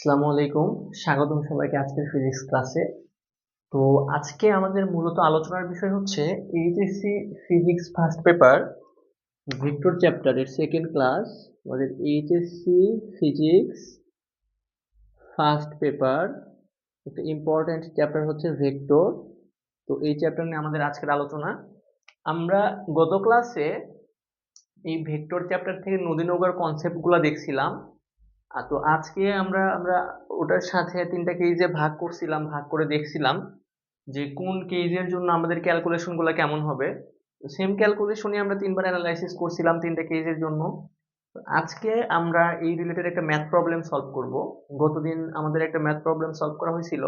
আসসালামু আলাইকুম। স্বাগতম সবাইকে আজকের ফিজিক্স ক্লাসে তো আজকে আমাদের মূলত আলোচনার বিষয় হচ্ছে HSC physics first paper vector চ্যাপ্টারের সেকেন্ড ক্লাস আমাদের এইচএসসি ফিজিক্স ফার্স্ট পেপার একটা ইম্পর্ট্যান্ট চ্যাপ্টার হচ্ছে ভেক্টর তো এই চ্যাপ্টার নিয়ে আমাদের আজকের আলোচনা। আমরা গত ক্লাসে এই ভেক্টর চ্যাপ্টার থেকে নদী নৌকার কনসেপ্টগুলো দেখছিলাম। তো আজকে আমরা আমরা ওটার সাথে তিনটা কেজে ভাগ করছিলাম, ভাগ করে দেখছিলাম যে কোন কেজের জন্য আমাদের ক্যালকুলেশনগুলো কেমন হবে। সেম ক্যালকুলেশনই আমরা তিনবার অ্যানালাইসিস করছিলাম তিনটা কেজের জন্য। আজকে আমরা এই রিলেটেড একটা ম্যাথ প্রবলেম সলভ করব। গতদিন আমাদের একটা ম্যাথ প্রবলেম সলভ করা হয়েছিল।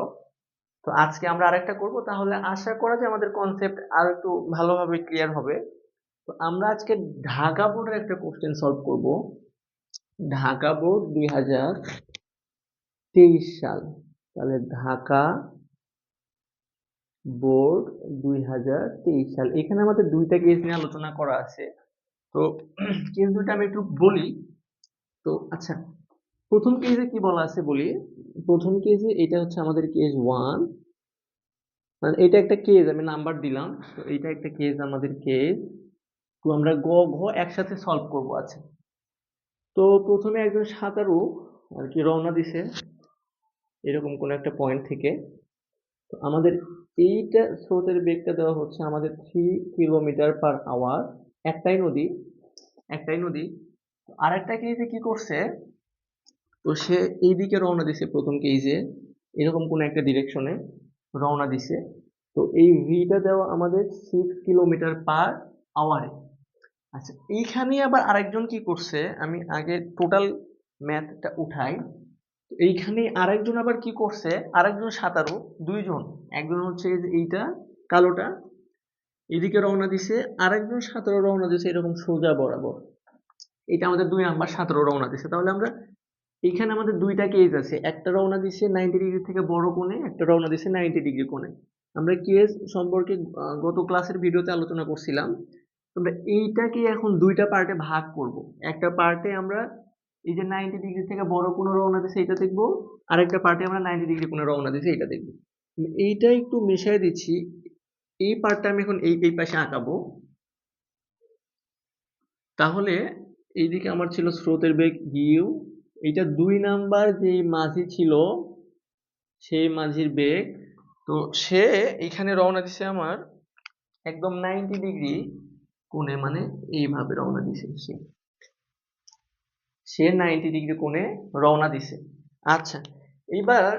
তো আজকে আমরা আরেকটা করব। তাহলে আশা করা যায় আমাদের কনসেপ্ট আর একটু ভালোভাবে ক্লিয়ার হবে। তো আমরা আজকে ঢাকা বোর্ডের একটা কোশ্চেন সলভ করব। ঢাকা বোর্ড দুই হাজার তেইশ সাল। তাহলে ঢাকা বোর্ড দুই হাজার তেইশ সাল। এখানে আমাদের দুইটা কেস নিয়ে আলোচনা করা আছে। তো কেস দুইটা আমি একটু বলি। তো আচ্ছা প্রথম কেসে কি বলা আছে বলি? প্রথম কেসে এটা হচ্ছে আমাদের কেস ওয়ান মানে এটা একটা কেস আমি নাম্বার দিলাম। তো এটা একটা কেস আমাদের কেস তো আমরা গ, ঘ একসাথে সলভ করব। আচ্ছা তো প্রথমে একজন সাঁতারু আর কি রওনা দিছে, এরকম কোন একটা পয়েন্ট থেকে। তো আমাদের এইটা স্রোতের বেগটা দেওয়া হচ্ছে আমাদের থ্রি কিলোমিটার পার আওয়ার একটাই নদী একটাই নদী। আর একটা কেজে কি করছে? তো সে এইদিকে রওনা দিছে প্রথম কেজে এরকম কোন একটা ডিরেকশনে রওনা দিছে। তো এই ভিটা দেওয়া আমাদের সিক্স কিলোমিটার পার আওয়ারে আচ্ছা এইখানে আবার আরেকজন কি করছে? আমি আগে টোটাল ম্যাথটা উঠাই। এইখানে আরেকজন আবার কি করছে? আরেকজন সাঁতারু, দুইজন। একজন হচ্ছে এইটা, কালোটা। এদিকে রওনা দিছে, আরেকজন সাঁতারু রওনা দিছে এরকম সোজা বরাবর। এটা আমাদের দুই নাম্বার সাঁতারু রওনা দিছে। তাহলে আমরা এখানে আমাদের দুইটা কেজ আছে। একটা রওনা দিছে নাইনটি ডিগ্রি থেকে বড় কোণে, একটা রওনা দিছে নাইনটি ডিগ্রি কোণে। আমরা কেজ সম্পর্কে গত ক্লাসের ভিডিওতে আলোচনা করছিলাম। আমরা এইটাকে এখন দুইটা পার্টে ভাগ করব। একটা পার্টে আমরা এই যে নাইনটি ডিগ্রি থেকে বড় কোনো রওনা দিছে এটা দেখব, আরেকটা পার্টে আমরা নাইনটি ডিগ্রি কোনো রওনা দিছে এটা দেখব। এইটা একটু মিশিয়ে দিচ্ছি, এই পার্টটা আমি এখন এই এই পাশে আঁকাবো। তাহলে এইদিকে আমার ছিল স্রোতের বেগ ইউ এইটা দুই নাম্বার যে মাঝি ছিল, সেই মাঝির বেগ। তো সে এখানে রওনা দিছে আমার একদম নাইনটি ডিগ্রি কোণে মানে এইভাবে রওনা দিছে সে। সে নাইনটি ডিগ্রি কোণে রওনা দিছে। আচ্ছা এইবার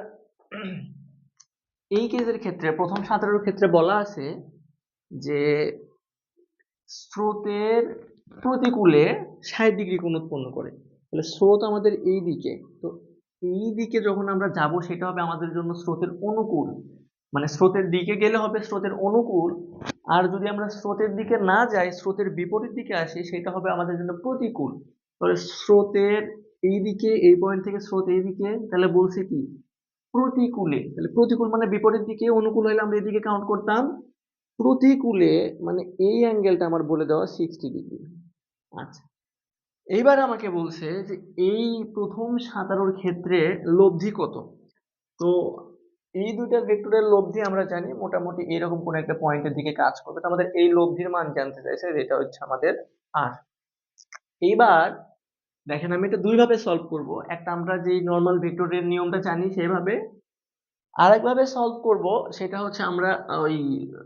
এই কেসের ক্ষেত্রে, প্রথম সাঁতারের ক্ষেত্রে বলা আছে যে স্রোতের প্রতিকূলে ষাট ডিগ্রি কোণ উৎপন্ন করে। তাহলে স্রোত আমাদের এই দিকে তো এই দিকে যখন আমরা যাব, সেটা হবে আমাদের জন্য স্রোতের অনুকূল। মানে স্রোতের দিকে গেলে হবে স্রোতের অনুকূল, আর যদি আমরা স্রোতের দিকে না যাই, স্রোতের বিপরীত দিকে আসি, সেটা হবে আমাদের জন্য প্রতিকূল। তাহলে স্রোতের এই দিকে এই পয়েন্ট থেকে স্রোত এই দিকে তাহলে বলছে কি? প্রতিকূলে। তাহলে প্রতিকূল মানে বিপরীত দিকে অনুকূল হলে আমরা এদিকে কাউন্ট করতাম। প্রতিকূলে মানে এই অ্যাঙ্গেলটা আমার বলে দেওয়া সিক্সটি ডিগ্রি আচ্ছা। এইবার আমাকে বলছে যে এই প্রথম সাঁতারুর ক্ষেত্রে লব্ধি কত? তো এই দুইটা ভেক্টরের লব্ধি আমরা জানি, মোটামুটি এরকম কোন একটা পয়েন্টের দিকে কাজ করবে। তো আমাদের এই লব্ধির মান জানতে চাইছে, যেটা হচ্ছে আমাদের আর এইবার দেখেন, আমি এটা দুইভাবে সলভ করব। একটা আমরা যেই নর্মাল ভেক্টরের নিয়মটা জানি সেভাবে আরেকভাবে সলভ করব, সেটা হচ্ছে আমরা ওই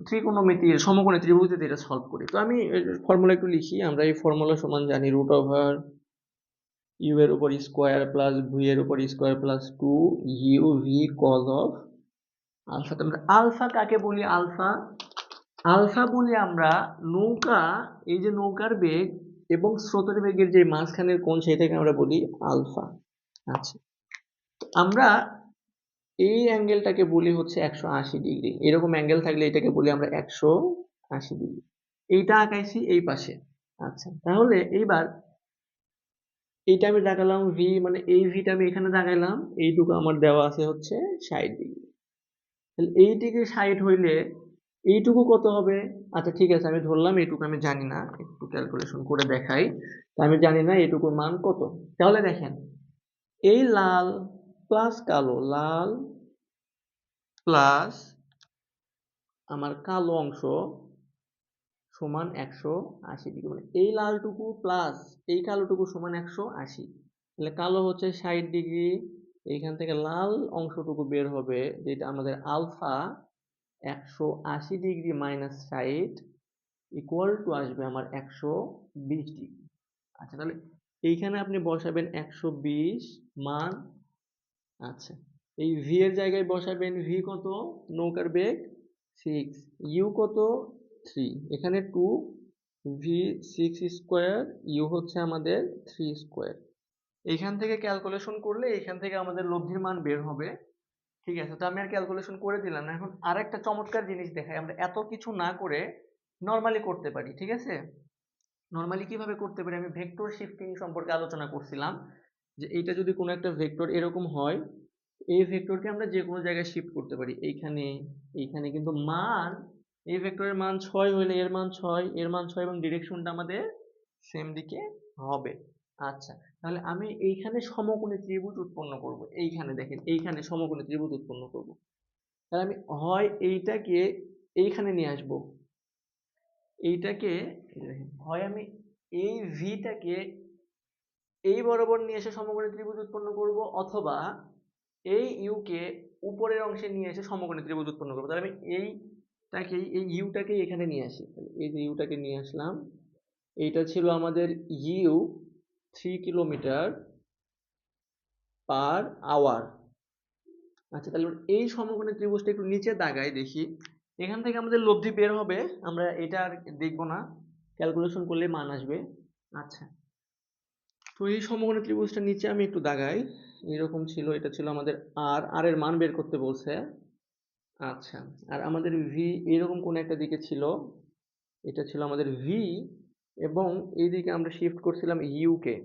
ত্রিকোণমিতি, সমকোণী ত্রিভুজে এটা সলভ করি। তো আমি ফর্মুলা একটু লিখি, আমরা এই ফর্মুলা সমান জানি রুট ওভার ইউ এর উপর স্কোয়ার প্লাস ভি এর উপর square plus two U V cos of alpha তো আমরা আলফা কাকে বলি আলফা? আলফা বলি আমরা নৌকা, এই যে নৌকার বেগ এবং স্রোতের বেগের যে মাঝখানের কোণ সেটাকে আমরা বলি আলফা। আচ্ছা আমরা এই অ্যাঙ্গেলটাকে বলি হচ্ছে একশো আশি ডিগ্রি। এরকম অ্যাঙ্গেল থাকলে এটাকে বলি আমরা একশো আশি ডিগ্রি। এইটা আঁকাইছি এই পাশে। আচ্ছা তাহলে এইবার এইটা আমি দেখালাম ভি মানে এই ভিটা আমি এখানে দেখাইলাম এইটুকু আমার দেওয়া আছে হচ্ছে ষাট ডিগ্রি। তাহলে এই ডিগ্রি ষাট হইলে এইটুকু কত হবে? আচ্ছা ঠিক আছে, আমি ধরলাম এইটুকু, আমি জানি না, একটু ক্যালকুলেশন করে দেখাই। তা আমি জানি না এইটুকুর মান কত। তাহলে দেখেন, এই লাল প্লাস কালো, লাল প্লাস আমার কালো অংশ সমান একশো আশি ডিগ্রি মানে এই লালটুকু প্লাস এই কালোটুকু সমান একশো আশি। তাহলে কালো হচ্ছে ষাট ডিগ্রি এইখান থেকে লাল অংশটুকু বের হবে, যেটা আমাদের আলফা একশো আশি ডিগ্রি মাইনাস ষাট ইকুয়াল টু আসবে আমার একশো বিশ ডিগ্রি। আচ্ছা তাহলে এইখানে আপনি বসাবেন একশো বিশ মান আচ্ছা এই ভি এর জায়গায় বসাবেন ভি কত? নৌকার বেগ সিক্স ইউ কত? থ্রি এখানে two V six square U হচ্ছে আমাদের থ্রি স্কোয়ার এইখান থেকে ক্যালকুলেশন করলে এইখান থেকে আমাদের লব্ধির মান বের হবে। ঠিক আছে? তো আমি আর ক্যালকুলেশন করে দিলাম না। এখন আর একটা চমৎকার জিনিস দেখাই। আমরা এত কিছু না করে নর্মালি করতে পারি, ঠিক আছে? নর্মালি কীভাবে করতে পারি? আমি ভেক্টর শিফটিং সম্পর্কে আলোচনা করছিলাম যে এইটা যদি কোনো একটা ভেক্টর এরকম হয়, এই ভেক্টরকে আমরা যে কোনো জায়গায় শিফট করতে পারি। এইখানে এইখানে কিন্তু মান, এই ভেক্টরের মান ছয় হলে এর মান ছয়, এর মান ছয় এবং ডিরেকশনটা আমাদের সেম দিকে হবে। আচ্ছা তাহলে আমি এইখানে সমকোণী ত্রিভুজ উৎপন্ন করব। এইখানে দেখেন, এইখানে সমকোণী ত্রিভুজ উৎপন্ন করব। তাহলে আমি হয় এইটাকে এইখানে নিয়ে আসব। এইটাকে হয় আমি এই ভিটাকে এই বরাবর নিয়ে এসে সমকোণী ত্রিভুজ উৎপন্ন করব অথবা এই ইউকে উপরের অংশে নিয়ে এসে সমকোণী ত্রিভুজ উৎপন্ন করব। তাহলে আমি এইটাকেই, এই ইউটাকে এখানে নিয়ে আসি। এই যে ইউটাকে নিয়ে আসলাম, এইটা ছিল আমাদের U three kilometre per hour আচ্ছা তাহলে এই সমকোণী ত্রিভুজটা একটু নিচে দাগাই দেখি। এখান থেকে আমাদের লব্ধি বের হবে, আমরা এটা আর দেখব না। ক্যালকুলেশন করলে মান আসবে। আচ্ছা তো এই সমকোণী ত্রিভুজটা নিচে আমি একটু দাগাই। এরকম ছিল, এটা ছিল আমাদের আর আর এর মান বের করতে বলছে। আচ্ছা আর আমাদের ভি এরকম কোন একটা দিকে ছিল। এটা ছিল আমাদের ভি এবং এইদিকে আমরা শিফট করছিলাম ইউকে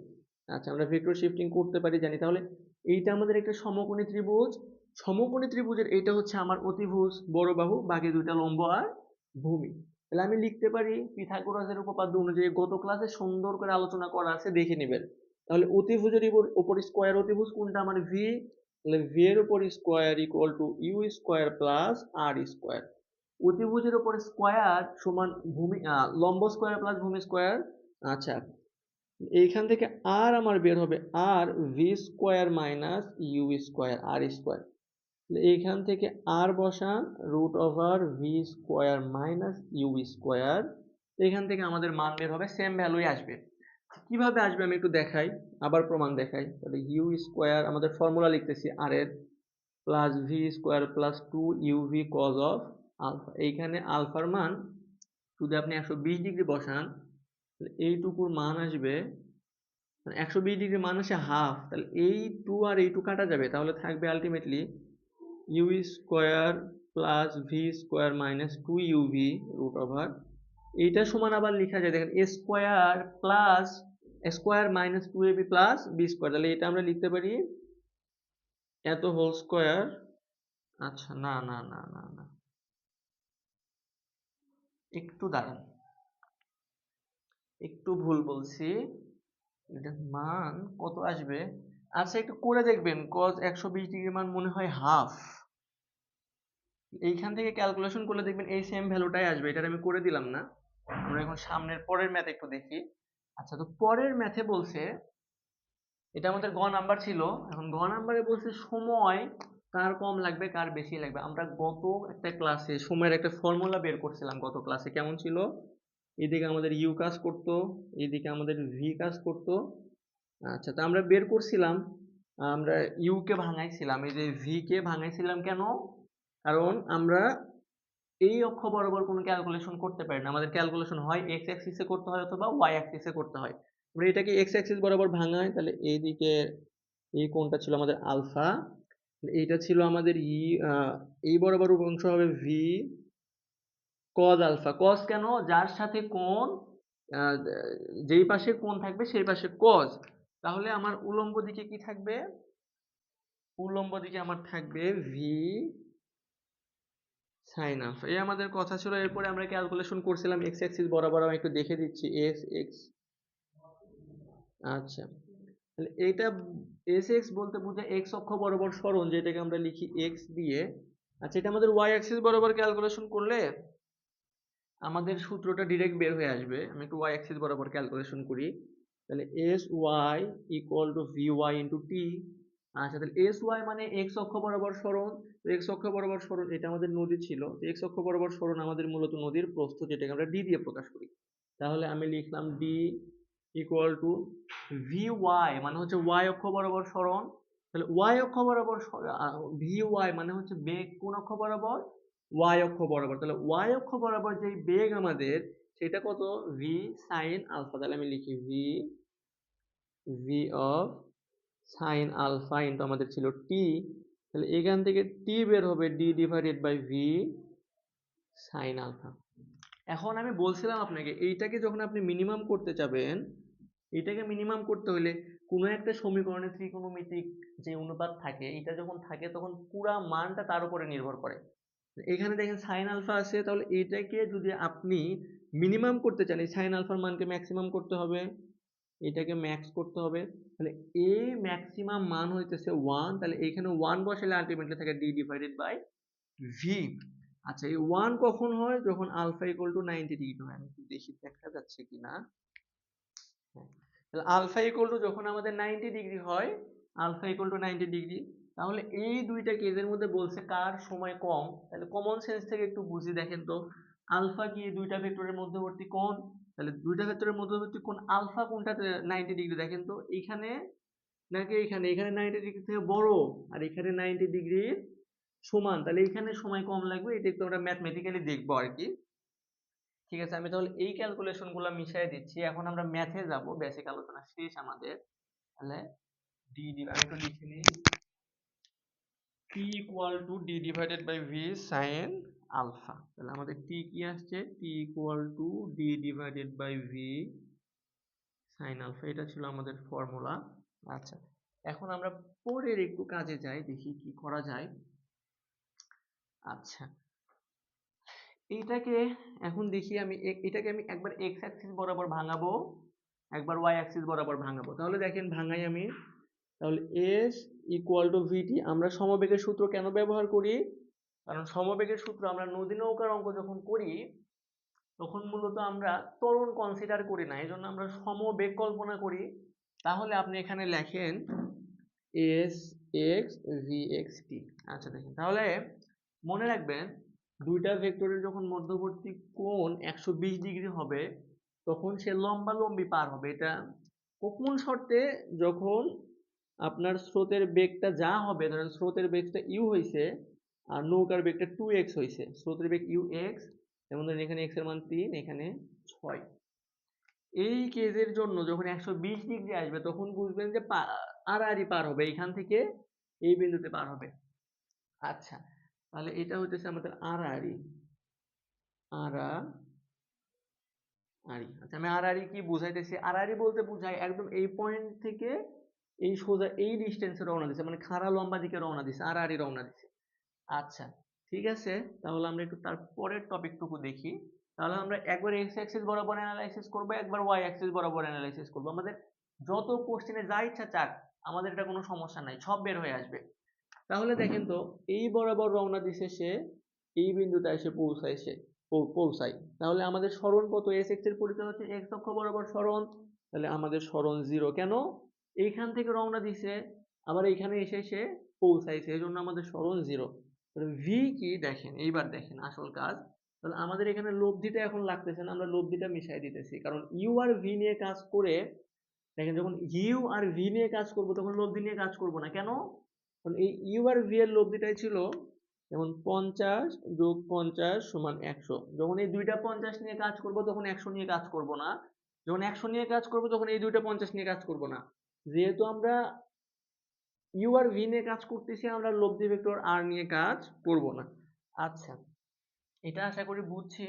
আচ্ছা আমরা ভেক্টর শিফটিং করতে পারি, জানি। তাহলে এইটা আমাদের একটা সমকোণী ত্রিভুজ। সমকোণী ত্রিভুজের এইটা হচ্ছে আমার অতিভুজ, বড় বাহু, বাকি দুইটা লম্ব আর ভূমি। তাহলে আমি লিখতে পারি পিথাগোরাসের উপপাদ্য অনুযায়ী গত ক্লাসে সুন্দর করে আলোচনা করা আছে, দেখে নেবেন। তাহলে অতিভুজের উপর স্কোয়ার অতিভুজ কোনটা? আমার ভি তাহলে ভি এর উপর square equal to U square plus R square অতিভুজের উপর স্কোয়ার সমান ভূমি লম্ব স্কোয়ার প্লাস ভূমি স্কোয়ার আচ্ছা। এইখান থেকে আর আমার বের হবে আর V square minus U square R square এইখান থেকে আর বসান root over V square minus U square এখান থেকে আমাদের মান বের হবে সেম ভ্যালুই আসবে। কীভাবে আসবে আমি একটু দেখাই, আবার প্রমাণ দেখাই। তাহলে ইউ স্কোয়ার আমাদের ফর্মুলা লিখতেছি আর এর plus V square plus two U V cos of alpha. এইখানে আলফার মান যদি আপনি একশো বিশ ডিগ্রি বসান, তাহলে এইটুকুর মান আসবে মানে একশো বিশ ডিগ্রি মান আসে হাফ, তাহলে এই টু আর এই টু কাটা যাবে, তাহলে থাকবে ultimately U square plus V square minus two UV root over এইটা সমান আবার লেখা যায়, দেখেন A square plus square minus two AB plus B square তাহলে এটা আমরা লিখতে পারি এত হোল স্কোয়ার আচ্ছা না না না না না। একটু দাঁড়ান। একটু ভুল বলছি। এটার মান কত আসবে? আচ্ছা একটু করে দেখবেন কজ একশো বিশ ডিগ্রি মান মনে হয় হাফ এইখান থেকে ক্যালকুলেশন করলে দেখবেন এই সেম ভ্যালুটাই আসবে। এটা আমি করে দিলাম না। আমরা এখন সামনের পরের ম্যাথ একটু দেখি। আচ্ছা তো পরের ম্যাথে বলছে, এটা আমাদের গ নাম্বার ছিল। এখন গ নাম্বারে বলছে সময় কার কম লাগবে, কার বেশি লাগবে। আমরা গত একটা ক্লাসে সময়ের একটা ফর্মুলা বের করছিলাম গত ক্লাসে কেমন ছিল? এদিকে আমাদের ইউ কাজ করতো, এদিকে আমাদের ভি কাজ করতো। আচ্ছা তো আমরা বের করছিলাম, আমরা ইউ কে ভাঙাইছিলাম, এই যে ভি কে ভাঙাইছিলাম কেন? কারণ আমরা এই অক্ষ বরাবর কোনো ক্যালকুলেশন করতে পারি না। আমাদের ক্যালকুলেশন হয় এক্স অ্যাক্সিসে করতে হয় অথবা ওয়াই অ্যাক্সিসে করতে হয়। আমরা এটাকে এক্স অ্যাক্সিস বরাবর ভাঙাই, তাহলে এইদিকে এই কোণটা ছিল আমাদের আলফা এইটা ছিল আমাদের ই এই বরাবর অংশ হবে ভি কজ আলফা কজ কেন? যার সাথে কোন যেই পাশে কোন থাকবে সেই পাশে কজ তাহলে আমার উলম্ব দিকে কি থাকবে? উলম্ব দিকে আমার থাকবে ভি সাইন আলফা এই আমাদের কথা ছিল। এরপরে আমরা ক্যালকুলেশন করছিলাম। এক্স অ্যাক্সিস বরাবর আমি একটু দেখে দিচ্ছি। এক্স এক্স আচ্ছা। তাহলে এইটা এস এক্স বলতে বোঝায় এক্স অক্ষ বরাবর সরণ, যেটাকে আমরা লিখি এক্স দিয়ে। আচ্ছা এটা আমাদের ওয়াই অ্যাক্সিস বরাবর ক্যালকুলেশন করলে আমাদের সূত্রটা ডিরেক্ট বের হয়ে আসবে। আমি একটু ওয়াই অ্যাক্সিস বরাবর ক্যালকুলেশন করি। তাহলে S Y equal to V Y into T আচ্ছা তাহলে এস ওয়াই মানে এক্স অক্ষ বরাবর সরণ। এক্স অক্ষ বরাবর সরণ, এটা আমাদের নদী ছিল। এক্স অক্ষ বরাবর সরণ আমাদের মূলত নদীর প্রস্থ, যেটাকে আমরা ডি দিয়ে প্রকাশ করি। তাহলে আমি লিখলাম D equal to V Y মানে হচ্ছে ওয়াই অক্ষ বরাবর সরণ। তাহলে ওয়াই অক্ষ বরাবর ভি ওয়াই মানে হচ্ছে বেগ কোন অক্ষ বরাবর? ওয়াই অক্ষ বরাবর। তাহলে ওয়াই অক্ষ বরাবর যেই বেগ আমাদের, সেটা কত? ভি সাইন আলফা তাহলে আমি লিখি V V of sine alpha into আমাদের ছিল টি তাহলে এখান থেকে টি বের হবে D divided by V sine alpha এখন আমি বলছিলাম আপনাকে, এইটাকে যখন আপনি মিনিমাম করতে চাবেন এটাকে মিনিমাম করতে হলে কোনো একটা সমীকরণে ত্রিকোণমিতিক যে অনুপাত থাকে, এটা যখন থাকে তখন পুরা মানটা তার উপরে নির্ভর করে। এখানে দেখেন সাইন আলফা আছে, তাহলে এটাকে যদি আপনি মিনিমাম করতে চান, এই সাইন আলফার মানকে ম্যাক্সিমাম করতে হবে, এটাকে ম্যাক্স করতে হবে, তাহলে এ ম্যাক্সিমাম মান হইতেছে ওয়ান তাহলে এখানে ওয়ান বসালে আলটিমেটলি থাকে ডি ডিভাইডেড বাই ভি আচ্ছা এই ওয়ান কখন হয়? যখন alpha equal to ninety degree হয়। আমি একটু দেখি, দেখা যাচ্ছে কিনা। হ্যাঁ। তাহলে আলফা ইকুয়াল টু যখন আমাদের নাইনটি ডিগ্রি হয়, alpha equal to ninety degree তাহলে এই দুইটা কেজের মধ্যে বলছে কার সময় কম? তাহলে কমন সেন্স থেকে একটু বুঝি দেখেন তো। আলফা কি দুইটা ভেক্টরের মধ্যবর্তী কোণ? তাহলে দুইটা ভেক্টরের মধ্যবর্তী কোণ আলফা কোনটাতে নাইনটি ডিগ্রি দেখেন তো, এইখানে নাকি এখানে এখানে নাইনটি ডিগ্রি থেকে বড়, আর এখানে নাইনটি ডিগ্রির সমান। তাহলে এখানে সময় কম লাগবে, এটা একটু আমরা ম্যাথমেটিক্যালি দেখব আর কি। ঠিক আছে, আমি তাহলে এই ক্যালকুলেশনগুলো মিশিয়ে দিচ্ছি। এখন আমরা ম্যাথে যাব বেসিক আলোচনা শেষ আমাদের। তাহলে ডি আমি একটু লিখে নিই। T equal to D divided by V sine alpha তাহলে আমাদের টি কি আসছে? T equal to D divided by V sine alpha এটা ছিল আমাদের ফর্মুলা আচ্ছা এখন আমরা পরের একটু কাজে যাই, দেখি কি করা যায়। আচ্ছা এইটাকে এখন দেখি আমি এটাকে আমি একবার এক্স অ্যাক্সিস বরাবর ভাঙাবো, একবার ওয়াই অ্যাক্সিস বরাবর ভাঙাবো। তাহলে দেখেন ভাঙাই আমি। তাহলে এস ইকুয়াল টু ভিটি আমরা সমবেগের সূত্র কেন ব্যবহার করি? কারণ সমবেগের সূত্র আমরা নদী নৌকার অঙ্ক যখন করি, তখন মূলত আমরা ত্বরণ কনসিডার করি না এই জন্য আমরা সমবেগ কল্পনা করি। তাহলে আপনি এখানে লেখেন S X V X T আচ্ছা দেখেন, তাহলে মনে রাখবেন দুইটা ভেক্টরের যখন মধ্যবর্তী কোণ একশো বিশ ডিগ্রি হবে, তখন সে লম্বা লম্বি পার হবে। এটা কোন শর্তে? যখন আপনার স্রোতের বেগটা যা হবে, ধরেন স্রোতের বেগটা ইউ হয়েছে আর নৌকার বেগটা টু এক্স হয়েছে স্রোতের বেগ ইউ এক্স যেমন ধরেন এখানে এক্সের মান তিন, এখানে ছয়। এই কেজের জন্য যখন একশো বিশ ডিগ্রি আসবে, তখন বুঝবেন যে আড়াআড়ি পার হবে এইখান থেকে এই বিন্দুতে পার হবে। আচ্ছা তাহলে এটা হচ্ছে আমাদের আড়াআড়ি আড়া আড়ি আচ্ছা আমি আড়াআড়ি কি বুঝাইতেছি? আড়াআড়ি বলতে বুঝাই একদম এই পয়েন্ট থেকে এই সোজা এই ডিস্টেন্সে রওনা দিছে মানে খাড়া লম্বা দিকে রওনা দিছে আড়াআড়ি রওনা দিছে। আচ্ছা ঠিক আছে? তাহলে আমরা একটু তার পরের টপিকটুকু দেখি। তাহলে আমরা একবার এক্স অ্যাক্সিস বরাবর অ্যানালাইসিস করব, একবার ওয়াই অ্যাক্সিস বরাবর অ্যানালাইসিস করব। আমাদের যত কোশ্চেনে যা ইচ্ছা চাক, আমাদের এটা কোনো সমস্যা নাই, সব বের হয়ে আসবে। তাহলে দেখেন তো, এই বরাবর রওনা দিছে সে, এই বিন্দুতে এসে পৌঁছায় সে পৌঁছায়। তাহলে আমাদের স্মরণ কত? এস এক্সের পরিচয় হচ্ছে এক্স অক্ষ বরাবর সরণ তাহলে আমাদের স্মরণ জিরো কেন? এইখান থেকে রওনা দিছে, আবার এইখানে এসে সে পৌঁছাইছে এই জন্য আমাদের স্মরণ জিরো ভি কি? দেখেন, এইবার দেখেন আসল কাজ। তাহলে আমাদের এখানে লব্ধিটা এখন লাগতেছে না, আমরা লব্ধিটা মিশাই দিতেছি। কারণ ইউ আর ভি নিয়ে কাজ করে, দেখেন যখন ইউ আর ভি নিয়ে কাজ করব, তখন লব্ধি নিয়ে কাজ করব না। কেন? কারণ এই ইউ আর ভি এর লব্ধিটাই ছিল যেমন পঞ্চাশ যোগ পঞ্চাশ সমান একশো। যখন এই দুইটা পঞ্চাশ নিয়ে কাজ করব, তখন একশো নিয়ে কাজ করব না। যখন একশো নিয়ে কাজ করব, তখন এই দুইটা পঞ্চাশ নিয়ে কাজ করব না। যেহেতু আমরা ইউ আর ভি নিয়ে কাজ করতেছি, আমরা লব্ধি ভেক্টর আর নিয়ে কাজ করব না। আচ্ছা এটা আশা করি বুঝছি।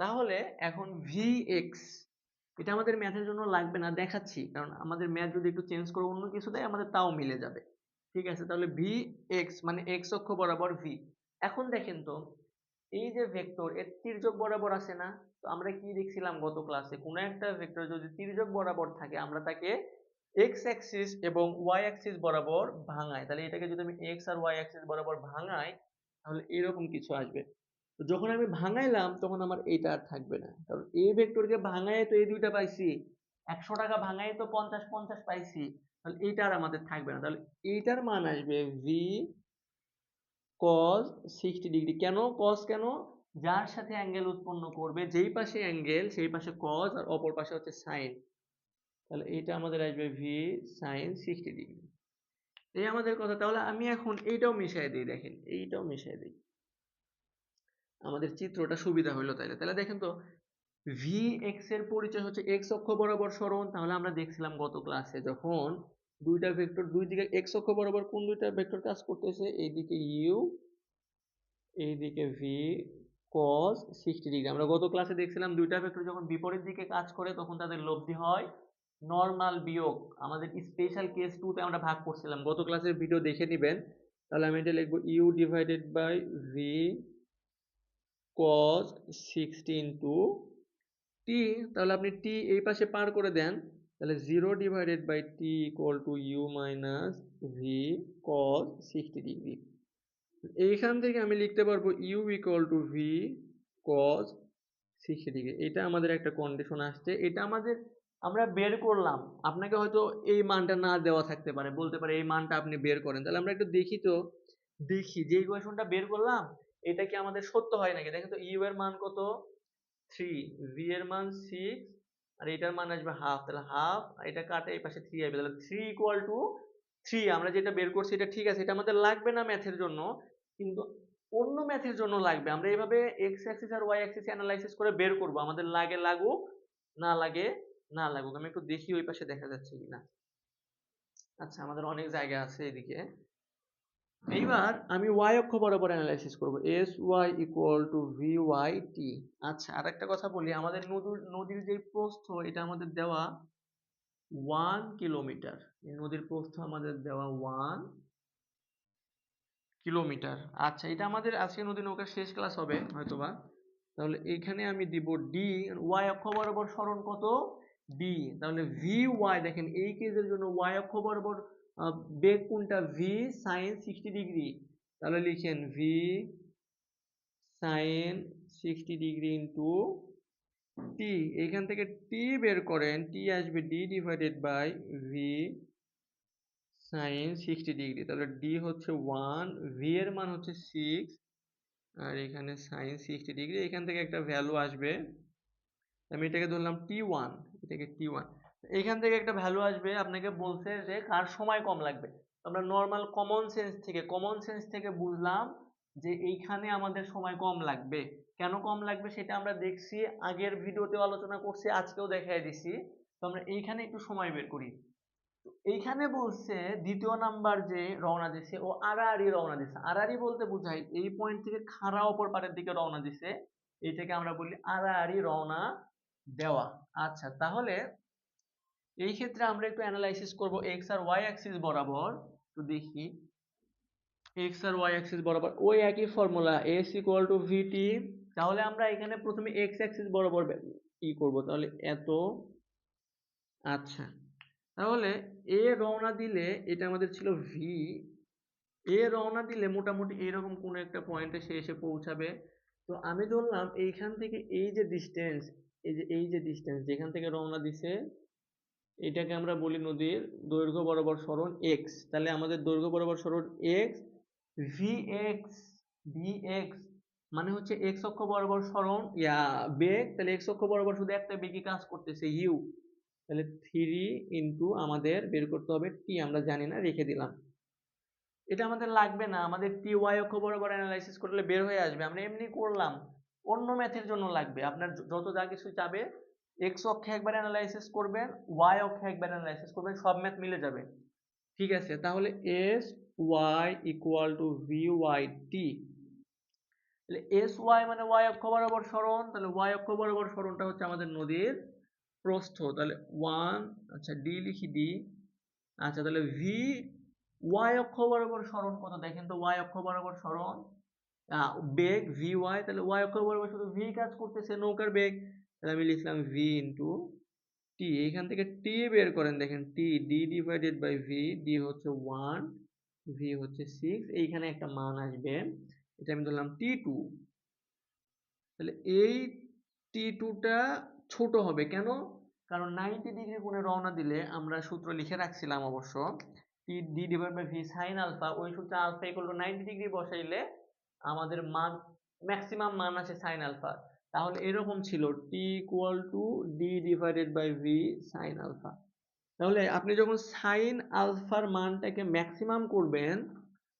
তাহলে এখন ভি এক্স এটা আমাদের ম্যাথের জন্য লাগবে না, দেখাচ্ছি। কারণ আমাদের ম্যাথ যদি একটু চেঞ্জ করে অন্য কিছু দেয়, আমাদের তাও মিলে যাবে। ঠিক আছে? তাহলে ভি এক্স মানে এক্স অক্ষ বরাবর ভি এখন দেখেন তো, এই যে ভেক্টর এর তির্যক বরাবর আছে না? তো আমরা কি দেখছিলাম গত ক্লাসে কোনো একটা ভেক্টর যদি তির্যক বরাবর থাকে, আমরা তাকে এক্স অ্যাক্সিস এবং ওয়াই অ্যাক্সিস বরাবর ভাঙায় তাহলে এটাকে যদি আমি এক্স আর ওয়াই অ্যাক্সিস বরাবর ভাঙাই, তাহলে এরকম কিছু আসবে। তো যখন আমি ভাঙাইলাম, তখন আমার এটা আর থাকবে না। কারণ এ ভেক্টরকে ভাঙায় তো এই দুইটা পাইছি। একশো টাকা ভাঙাই তো পঞ্চাশ পঞ্চাশ পাইছি। তাহলে এইটা আর আমাদের থাকবে না। তাহলে এইটার মান আসবে ভি cos সিক্সটি ডিগ্রি কেন? cos কেন? যার সাথে অ্যাঙ্গেল উৎপন্ন করবে, যেই পাশে অ্যাঙ্গেল সেই পাশে cos আর অপর পাশে হচ্ছে সাইন তাহলে এটা আমাদের আসবে ভি সাইন সিক্সটি ডিগ্রি এই আমাদের কথা। তাহলে আমি এখন এইটাও মিশিয়ে দিই, দেখেন। এইটাও মিশিয়ে দিই। আমাদের চিত্রটা সুবিধা হইল তাইলে। তাহলে দেখেন তো ভি এক্সের পরিচয় হচ্ছে এক্স অক্ষ বরাবর সরণ। তাহলে আমরা দেখছিলাম গত ক্লাসে যখন দুইটা ভেক্টর দুই দিকে এক্স অক্ষ বরাবর কোন দুইটা ভেক্টর কাজ করতেছে? এইদিকে ইউ এইদিকে ভি cos সিক্সটি ডিগ্রি আমরা গত ক্লাসে দেখছিলাম দুইটা ভেক্টর যখন বিপরীত দিকে কাজ করে তখন তাদের লব্ধি হয় নর্মাল বিয়োগ। আমাদের স্পেশাল কেস টুতে আমরা ভাগ করছিলাম। গত ক্লাসের ভিডিও দেখে নেবেন। তাহলে আমি এটা লিখব U divided by V cos sixty into T তাহলে আপনি টি এই পাশে পার করে দেন। তাহলে zero divided by T equal to U minus V cos sixty degree এইখান থেকে আমি লিখতে পারব U equal to V cos sixty degree এটা আমাদের একটা কন্ডিশন আসছে। এটা আমাদের আমরা বের করলাম। আপনাকে হয়তো এই মানটা না দেওয়া থাকতে পারে। বলতে পারে এই মানটা আপনি বের করেন। তাহলে আমরা একটু দেখি তো। দেখি, যে ইকুয়েশনটা বের করলাম, এটা কি আমাদের সত্য হয় নাকি? দেখেন তো ইউ এর মান কত? থ্রি ভি এর মান সিক্স আর এটার মান আসবে হাফ তাহলে হাফ এটা কাটে এই পাশে থ্রি আসবে, তাহলে থ্রি ইকুয়াল টু থ্রি আমরা যেটা বের করছি এটা ঠিক আছে, এটা আমাদের লাগবে না ম্যাথের জন্য, কিন্তু অন্য ম্যাথের জন্য লাগবে, আমরা এইভাবে এক্স অ্যাক্সিস আর ওয়াই অ্যাক্সিস অ্যানালাইসিস করে বের করব, আমাদের লাগে লাগুক, না লাগে, না লাগুক, আমি একটু দেখি ওই পাশে দেখা যাচ্ছে কিনা। আচ্ছা আমাদের অনেক জায়গা আছে এদিকে। এইবার আমি ওয়াই অক্ষ বরাবর অ্যানালাইসিস করব। S Y equal to V Y T আচ্ছা আর একটা কথা বলি। আমাদের নদীর নদীর যে প্রস্থ, এটা আমাদের দেওয়া ওয়ান কিলোমিটার এই নদীর প্রস্থ আমাদের দেওয়া ওয়ান কিলোমিটার আচ্ছা এটা আমাদের আজকে নদী নৌকার শেষ ক্লাস হবে, হয়তোবা। তাহলে এখানে আমি দিব ডি ওয়াই অক্ষ বরাবর সরণ কত? ডি তাহলে ভি ওয়াই দেখেন, এই কেসের জন্য ওয়াই অক্ষ বরাবর বেগ কোনটা? ভি সাইন সিক্সটি ডিগ্রি তাহলে লিখেন V sine sixty degree into T এখান থেকে টি বের করেন টি আসবে D divided by V sine sixty degree তাহলে ডি হচ্ছে ওয়ান ভি এর মান হচ্ছে সিক্স আর এখানে সাইন সিক্সটি ডিগ্রি এখান থেকে একটা ভ্যালু আসবে। আমি এটাকে ধরলাম টি ওয়ান এটাকে টি ওয়ান এখান থেকে একটা ভ্যালু আসবে, আপনাকে বলছে যে কার সময় কম লাগবে। আমরা নর্মাল কমন সেন্স থেকে কমন সেন্স থেকে বুঝলাম যে এইখানে আমাদের সময় কম লাগবে। কেন কম লাগবে সেটা আমরা দেখছি, আগের ভিডিওতেও আলোচনা করছি, আজকেও দেখাই দিছি। তো আমরা এইখানে একটু সময় বের করি। এইখানে বলছে দ্বিতীয় নাম্বার যে রওনা দিছে, ও আড়াআড়ি রওনা দিছে। আড়াআড়ি বলতে বোঝায় এই পয়েন্ট থেকে খাড়া অপর পারের দিকে রওনা দিছে। এইটাকে আমরা বলি আড়াআড়ি রওনা দেওয়া। আচ্ছা তাহলে এই ক্ষেত্রে আমরা একটু অ্যানালাইসিস করব এক্স আর ওয়াই অ্যাক্সিস বরাবর। তো দেখি। এক্স আর ওয়াই অ্যাক্সিস বরাবর, ওই একই formula S equal to V T তাহলে আমরা এখানে প্রথমে এক্স অ্যাক্সিস বরাবর ই করব, তাহলে এত। আচ্ছা তাহলে এ রওনা দিলে এটা আমাদের ছিল ভি এ রওনা দিলে মোটামুটি এরকম কোনো একটা পয়েন্টে সে এসে পৌঁছাবে। তো আমি ধরলাম এইখান থেকে এই যে ডিস্টেন্স এই যে এই যে ডিস্টেন্স যেখান থেকে রওনা দিছে এটাকে আমরা বলি নদীর দৈর্ঘ্য বরাবর সরণ এক্স তাহলে আমাদের দৈর্ঘ্য বরাবর সরণ X V X V X মানে হচ্ছে এক্স অক্ষ বরাবর সরণ, ইয়া, বেগ। তাহলে এক্স অক্ষ বরাবর শুধু একটা বেগই কাজ করতেছে ইউ তাহলে থ্রি ইন্টু আমাদের বের করতে হবে টি আমরা জানি না, রেখে দিলাম। এটা আমাদের লাগবে না, আমাদের টি ওয়াই অক্ষ বরাবর অ্যানালাইসিস করলে বের হয়ে আসবে, আমরা এমনি করলাম। অন্য ম্যাথের জন্য লাগবে, আপনার যত যা কিছু চাবে এক্স অক্ষে একবার অ্যানালাইসিস করবেন ওয়াই অক্ষে একবার অ্যানালাইসিস করবেন, সব ম্যাথ মিলে যাবে। ঠিক আছে? তাহলে S Y equal to V Y T তাহলে এস ওয়াই মানে ওয়াই অক্ষ বরাবর সরণ, তাহলে ওয়াই অক্ষ বরাবর সরণটা হচ্ছে আমাদের নদীর প্রস্থ। তাহলে ওয়ান আচ্ছা ডি লিখি ডি আচ্ছা তাহলে ভি ওয়াই অক্ষ বরাবর সরণ কত? দেখেন তো ওয়াই অক্ষ বরাবর সরণ বেগ ভি ওয়াই তাহলে ওয়াই অক্ষ বরাবর শুধু ভি কাজ করতেছে, নৌকার বেগ। তাহলে আমি লিখলাম ভি ইন্টু টি এখান থেকে টি বের করেন, দেখেন T D divided by V D হচ্ছে ওয়ান ভি হচ্ছে সিক্স এইখানে একটা মান আসবে, এটা আমি ধরলাম টি টু তাহলে এই টি টুটা ছোট হবে, কেন? কারণ নাইনটি ডিগ্রি কোণে রওনা দিলে আমরা সূত্র লিখে রাখছিলাম অবশ্য T D divide by V sine alpha ওই সূত্রে alpha equal to ninety degree বসাইলে আমাদের মান ম্যাক্সিমাম মান আছে সাইন আলফা তাহলে এরকম ছিল T equal to D divided by V sine alpha তাহলে আপনি যখন সাইন আলফার মানটাকে ম্যাক্সিমাম করবেন,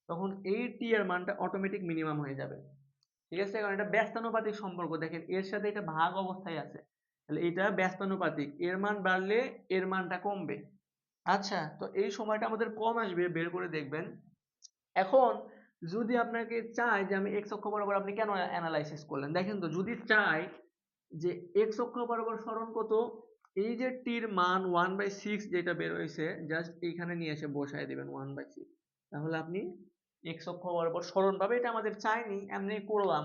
তখন এই টি এর মানটা অটোমেটিক মিনিমাম হয়ে যাবে। ঠিক আছে? কারণ এটা ব্যস্তানুপাতিক সম্পর্ক। দেখেন, এর সাথে এটা ভাগ অবস্থায় আছে। তাহলে এটা ব্যস্তানুপাতিক। এর মান বাড়লে এর মানটা কমবে। আচ্ছা তো এই সময়টা আমাদের কম আসবে, বের করে দেখবেন। এখন যদি আপনাকে চাই যে আমি এক্স অক্ষ বরাবর আপনি কেন অ্যানালাইসিস করলেন? দেখেন তো, যদি চাই যে এক্স অক্ষ বরাবর স্মরণ কত, এই যে টির মান ওয়ান বাই সিক্স যেটা বের হয়েছে জাস্ট এইখানে নিয়ে এসে বসায় দেবেন ওয়ান বাই সিক্স তাহলে আপনি এক্স অক্ষ বরাবর স্মরণ পাবে এটা আমাদের চাইনি এমনি করলাম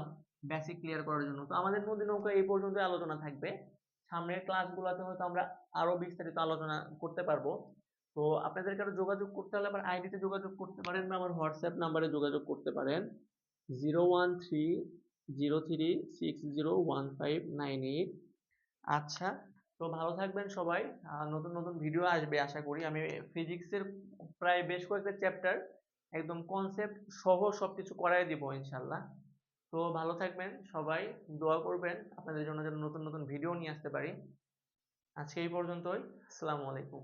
বেসিক ক্লিয়ার করার জন্য। তো আমাদের নদী নৌকা এই পর্যন্ত আলোচনা থাকবে। সামনের ক্লাসগুলোতে হয়তো আমরা আরও বিস্তারিত আলোচনা করতে পারব। তো আপনাদের কারও যোগাযোগ করতে হলে আমার আইডিতে যোগাযোগ করতে পারেন বা আমার হোয়াটসঅ্যাপ নাম্বারে যোগাযোগ করতে পারেন। Zero one three zero three six zero one five nine eight আচ্ছা তো ভালো থাকবেন সবাই। নতুন নতুন ভিডিও আসবে আশা করি। আমি ফিজিক্সের প্রায় বেশ কয়েকটা চ্যাপ্টার একদম কনসেপ্ট সহ সব কিছু করাই দিব ইনশাল্লাহ তো ভালো থাকবেন সবাই, দোয়া করবেন আপনাদের জন্য যেন নতুন নতুন ভিডিও নিয়ে আসতে পারি। আজকে এই পর্যন্তই। আসসালামু আলাইকুম।